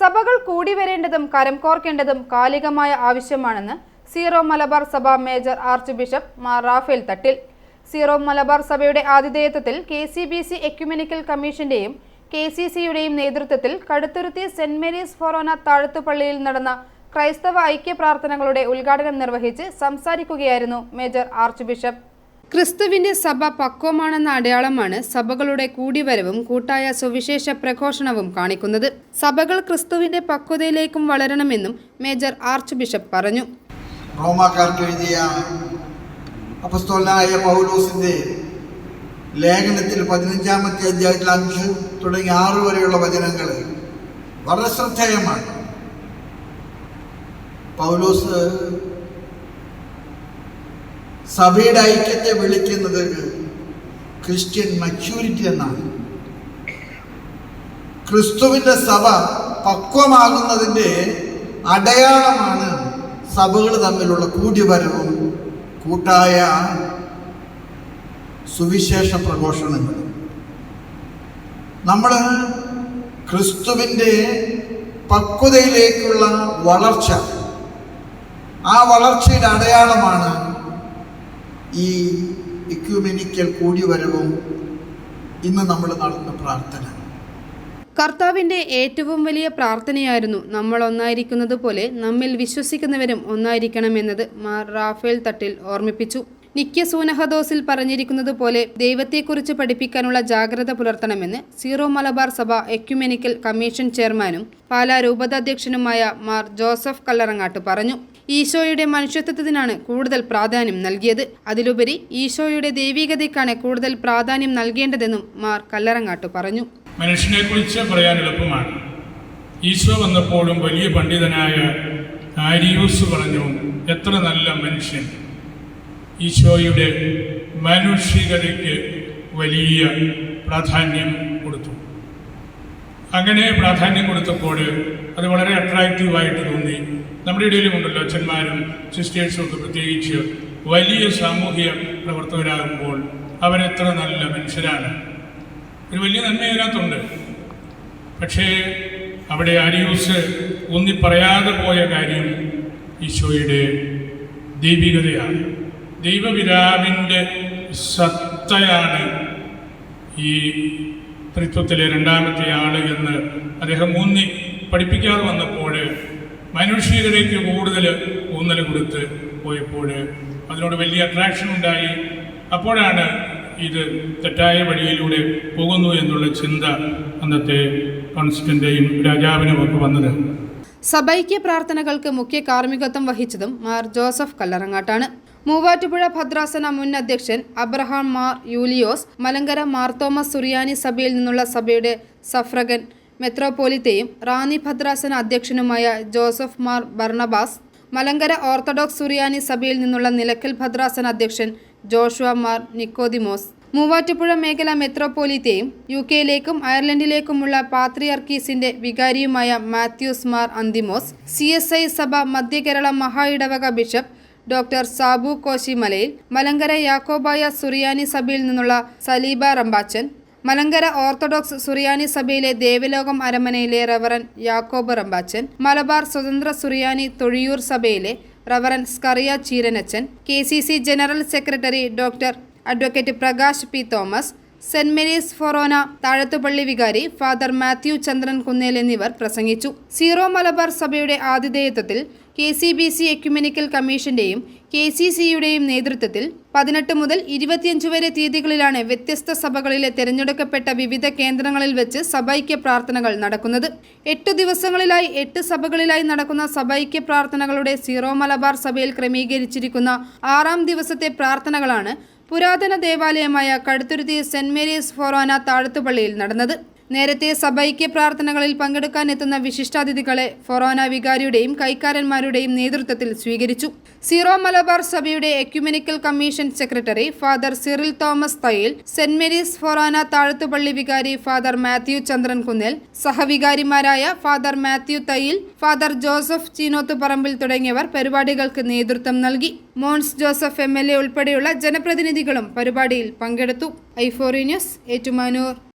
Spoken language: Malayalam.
സഭകൾ കൂടി വരേണ്ടതും കരം കോർക്കേണ്ടതും കാലികമായ ആവശ്യമാണെന്ന് സീറോ മലബാർ സഭ major archbishop Mar Rafale Thattil. Zero Malabar സഭയുടെ ആതിഥേയത്വത്തിൽ K C B C ecumenical കമ്മീഷന്റെയും K C സിയുടെയും നേതൃത്വത്തിൽ കടുത്തുരുത്തി സെന്റ് മേരീസ് ഫൊറോന താഴത്തുപള്ളിയിൽ നടന്ന ക്രൈസ്തവ ഐക്യ പ്രാർത്ഥനകളുടെ ഉദ്ഘാടനം നിർവഹിച്ച് സംസാരിക്കുകയായിരുന്നു മേജർ ആർച്ച് ബിഷപ്പ്. ക്രിസ്തുവിന്റെ സഭ പക്വമാണെന്ന അടയാളമാണ് സഭകളുടെ കൂടിവരവും കൂട്ടായ സുവിശേഷ പ്രഘോഷണവും കാണിക്കുന്നത്. സഭകൾ ക്രിസ്തുവിന്റെ പക്വതയിലേക്കും വളരണമെന്നും മേജർ ആർച്ച് ബിഷപ്പ് പറഞ്ഞു. റോമാക്കാർക്ക് എഴുതിയ പൗലോസിന്റെ ലേഖനത്തിൽ പതിനഞ്ചാമത്തെ അധ്യായത്തിൽ അഞ്ച് തുടങ്ങി ആറ് വരെയുള്ള വചനങ്ങൾ വളരെ ശ്രദ്ധേയമാണ്. പൗലോസ് സഭയുടെ ഐക്യത്തെ വിളിക്കുന്നത് ക്രിസ്ത്യൻ മച്യൂരിറ്റി എന്നാണ്. ക്രിസ്തുവിന്റെ സഭ പക്വമാകുന്നതിന്റെ അടയാളമാണ് സഭകൾ തമ്മിലുള്ള കൂടിവരവും കൂട്ടായ സുവിശേഷ പ്രഘോഷണങ്ങളും. നമ്മൾ ക്രിസ്തുവിന്റെ പക്വതയിലേക്കുള്ള വളർച്ച ആ വളർച്ചയുടെ അടയാളമാണ് ഈ ഇക്യുമെനിക്കൽ കൂടിവരവും ഇന്ന് നമ്മൾ നടത്തുന്ന പ്രാർത്ഥന. കർത്താവിന്റെ ഏറ്റവും വലിയ പ്രാർത്ഥനയായിരുന്നു നമ്മൾ ഒന്നായിരിക്കുന്നത് പോലെ നമ്മിൽ വിശ്വസിക്കുന്നവരും ഒന്നായിരിക്കണം ഒന്നായിരിക്കണമെന്നത് മാർ റാഫേൽ തട്ടിൽ ഓർമ്മിപ്പിച്ചു. നിക്യ സൂനഹദോസിൽ പറഞ്ഞിരിക്കുന്നത് പോലെ ദൈവത്തെക്കുറിച്ച് പഠിപ്പിക്കാനുള്ള ജാഗ്രത പുലർത്തണമെന്ന് സീറോ മലബാർ സഭ എക്യുമെനിക്കൽ കമ്മീഷൻ ചെയർമാനും പാലാ രൂപതാധ്യക്ഷനുമായ മാർ ജോസഫ് കല്ലറങ്ങാട്ട് പറഞ്ഞു. ഈശോയുടെ മനുഷ്യത്വത്തിനാണ് കൂടുതൽ പ്രാധാന്യം നൽകിയത്. അതിലുപരി ഈശോയുടെ ദൈവികതയ്ക്കാണ് കൂടുതൽ പ്രാധാന്യം നൽകേണ്ടതെന്നും മാർ കല്ലറങ്ങാട്ട് പറഞ്ഞു. മനുഷ്യനെ കുറിച്ച് പറയാൻ എളുപ്പമാണ്. ഈശോ വന്നപ്പോഴും വലിയ പണ്ഡിതനായ ആരിയൂസ് പറഞ്ഞു എത്ര നല്ല മനുഷ്യൻ. ഈശോയുടെ മാനുഷികതയ്ക്ക് വലിയ പ്രാധാന്യം കൊടുത്തു. അങ്ങനെ പ്രാധാന്യം കൊടുത്തപ്പോൾ അത് വളരെ അട്രാക്റ്റീവായിട്ട് തോന്നി. നമ്മുടെ ഇടയിലുമുണ്ടല്ലോ അച്ഛന്മാരും സിസ്റ്റേഴ്സും ഒക്കെ പ്രത്യേകിച്ച് വലിയ സാമൂഹിക പ്രവർത്തകരാകുമ്പോൾ അവരെത്ര നല്ല മനുഷ്യരാണ്. ഒരു വലിയ നന്മ ഇതിനകത്തുണ്ട് പക്ഷേ അവിടെ അരിയൂസ് ഊന്നി പറയാതെ പോയ കാര്യം ഈശോയുടെ ദൈവികതയാണ്. ദൈവപിതാവിന്റെ സത്തയാണ് ഈ ത്രിത്വത്തിലെ രണ്ടാമത്തെ ആൾ എന്ന് അദ്ദേഹം ഊന്നി പഠിപ്പിക്കാതെ വന്നപ്പോൾ മനുഷ്യരിലേക്ക് കൂടുതൽ ഊന്നൽ കൊടുത്ത് പോയപ്പോൾ അതിനോട് വലിയ അട്രാക്ഷൻ ഉണ്ടായി. അപ്പോഴാണ് ഇത് തെറ്റായ വഴിയിലൂടെ പോകുന്നു എന്നുള്ള ചിന്ത അന്നത്തെ കോൺസ്റ്റന്റെയും രാജാവിനും ഒക്കെ വന്നത്. സഭൈക്യ പ്രാർത്ഥനകൾക്ക് മുഖ്യ കാർമ്മികത്വം വഹിച്ചതും മാർ ജോസഫ് കല്ലറങ്ങാട്ടാണ്. മൂവാറ്റുപുഴ ഭദ്രാസന മുൻ അധ്യക്ഷൻ അബ്രഹാം മാർ യൂലിയോസ് മലങ്കര മാർ തോമസ് സുറിയാനി സഭയിൽ നിന്നുള്ള സഭയുടെ സഫ്രഗൻ മെത്രോപോലിത്തയും റാന്നി ഭദ്രാസന അധ്യക്ഷനുമായ ജോസഫ് മാർ ബർണബാസ് മലങ്കര ഓർത്തഡോക്സ് സുറിയാനി സഭയിൽ നിന്നുള്ള നിലക്കൽ ഭദ്രാസന അധ്യക്ഷൻ ജോഷുവ മാർ നിക്കോദിമോസ്. മൂവാറ്റുപുഴ മേഖല മെത്രോപോലിത്തയും യു കെയിലേക്കും അയർലൻഡിലേക്കുമുള്ള പാത്രിയർക്കീസിന്റെ വികാരിയുമായ Mathews Mar Anthimos C S I സഭ മധ്യകേരള മഹായിടവക ബിഷപ്പ് ഡോക്ടർ സാബു കോശിമലയിൽ മലങ്കര യാക്കോബായ സുറിയാനി സഭയിൽ നിന്നുള്ള സലീബ റമ്പാച്ചൻ മലങ്കര ഓർത്തഡോക്സ് സുറിയാനി സഭയിലെ ദേവലോകം അരമനയിലെ റവറൻ യാക്കോബ് റമ്പാച്ചൻ മലബാർ സ്വതന്ത്ര സുറിയാനി തൊഴിയൂർ സഭയിലെ reverend Scaria Cheeranachan K C C general secretary doctor advocate Prakash P Thomas Saint Mary's forane Thazhathupally വികാരി ഫാദർ മാത്യു ചന്ദ്രൻ കുന്നേൽ എന്നിവർ പ്രസംഗിച്ചു. സീറോ മലബാർ സഭയുടെ ആതിഥേയത്വത്തിൽ K C B C ecumenical കമ്മീഷന്റെയും K C സിയുടെയും നേതൃത്വത്തിൽ പതിനെട്ട് മുതൽ ഇരുപത്തിയഞ്ച് വരെ തീയതികളിലാണ് വ്യത്യസ്ത സഭകളിലെ തിരഞ്ഞെടുക്കപ്പെട്ട വിവിധ കേന്ദ്രങ്ങളിൽ വെച്ച് സഭൈക്യ പ്രാർത്ഥനകൾ നടക്കുന്നത്. എട്ട് ദിവസങ്ങളിലായി എട്ട് സഭകളിലായി നടക്കുന്ന സഭൈക്യ പ്രാർത്ഥനകളുടെ സീറോ മലബാർ സഭയിൽ ക്രമീകരിച്ചിരിക്കുന്ന ആറാം ദിവസത്തെ പ്രാർത്ഥനകളാണ് പുരാതന ദേവാലയമായ കടുത്തുരുത്തി സെന്റ് മേരീസ് ഫൊറോന താഴത്തുപള്ളിയിൽ നടന്നത്. നേരത്തെ സഭൈക്യ പ്രാർത്ഥനകളിൽ പങ്കെടുക്കാനെത്തുന്ന വിശിഷ്ടാതിഥികളെ ഫൊറോന വികാരിയുടെയും കൈക്കാരന്മാരുടെയും നേതൃത്വത്തിൽ സ്വീകരിച്ചു. സീറോ മലബാർ സഭയുടെ ecumenical commission secretary father Cyril Thomas Thayyil Saint Mary's forane Thazhathupally വികാരി ഫാദർ മാത്യു ചന്ദ്രൻ കുന്നിൽ സഹവികാരിമാരായ ഫാദർ മാത്യു തയ്യിൽ ഫാദർ ജോസഫ് ചീനോത്ത് പറമ്പിൽ തുടങ്ങിയവർ പരിപാടികൾക്ക് നേതൃത്വം നൽകി. മോൺസ് ജോസഫ് എ ഉൾപ്പെടെയുള്ള ജനപ്രതിനിധികളും പരിപാടിയിൽ പങ്കെടുത്തു. ഐഫോറി ന്യൂസ് ഏറ്റുമാനൂർ.